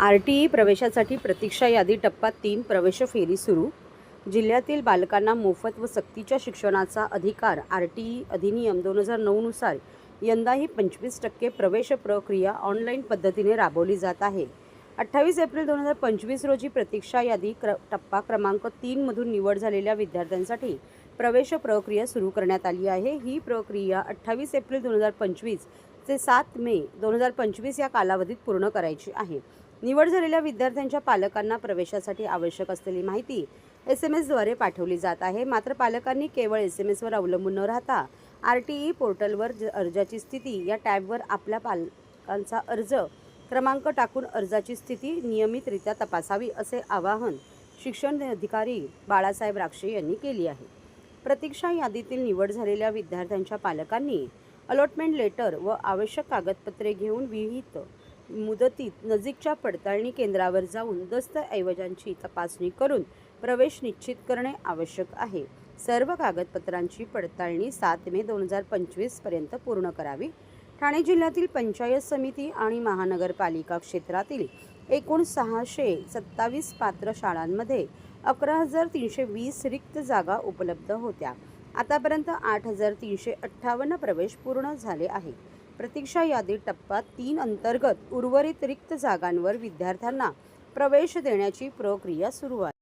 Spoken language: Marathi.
आर टी ई प्रवेशासाठी प्रतीक्षा यादी टप्पा तीन प्रवेश फेरी सुरू. जिल्ह्यातील बालकांना मोफत व सक्तीच्या शिक्षणाचा अधिकार आर टी ई अधिनियम दोन हजार नऊनुसार यंदाही पंचवीस टक्के प्रवेश प्रक्रिया ऑनलाईन पद्धतीने राबवली जात आहे. अठ्ठावीस एप्रिल दोन हजार पंचवीस रोजी प्रतीक्षा यादी क्र टप्पा क्रमांक तीनमधून निवड झालेल्या विद्यार्थ्यांसाठी प्रवेश प्रक्रिया सुरू करण्यात आली आहे. ही प्रक्रिया अठ्ठावीस एप्रिल दोन हजार पंचवीस ते सात मे दोन हजार पंचवीस या कालावधीत पूर्ण करायची आहे. निवड झालेल्या विद्यार्थ्यांच्या पालकांना प्रवेशासाठी आवश्यक असलेली माहिती एस एम एसद्वारे पाठवली जात आहे. मात्र पालकांनी केवळ एस एम एसवर अवलंबून न राहता आर टी ई पोर्टलवर ज- अर्जाची स्थिती या टॅबवर आपल्या पालकांचा अर्ज क्रमांक टाकून अर्जाची स्थिती नियमितरित्या तपासावी असे आवाहन शिक्षण अधिकारी बाळासाहेब राक्षे यांनी केली आहे. प्रतीक्षा यादीतील निवड झालेल्या विद्यार्थ्यांच्या पालकांनी अलॉटमेंट लेटर व आवश्यक कागदपत्रे घेऊन विहित मुदतीत नजीकच्या पडताळणी केंद्रावर जाऊन दस्तऐवजांची तपासणी करून प्रवेश निश्चित करणे आवश्यक आहे. सर्व कागदपत्रांची पडताळणी सात मे दोन हजार पंचवीसपर्यंत पूर्ण करावी. ठाणे जिल्ह्यातील पंचायत समिती आणि महानगरपालिका क्षेत्रातील एकूण सहाशे सत्तावीस पात्र शाळांमध्ये अकरा हजार तीनशे वीस रिक्त जागा उपलब्ध होत्या. आतापर्यंत आठ हजार तीनशे अठ्ठावन्न प्रवेश पूर्ण झाले आहे प्रतीक्षा यादी टप्पा तीन अंतर्गत उर्वरित रिक्त जागांवर विद्यार्थ्यांना प्रवेश देण्याची प्रक्रिया सुरू आहे.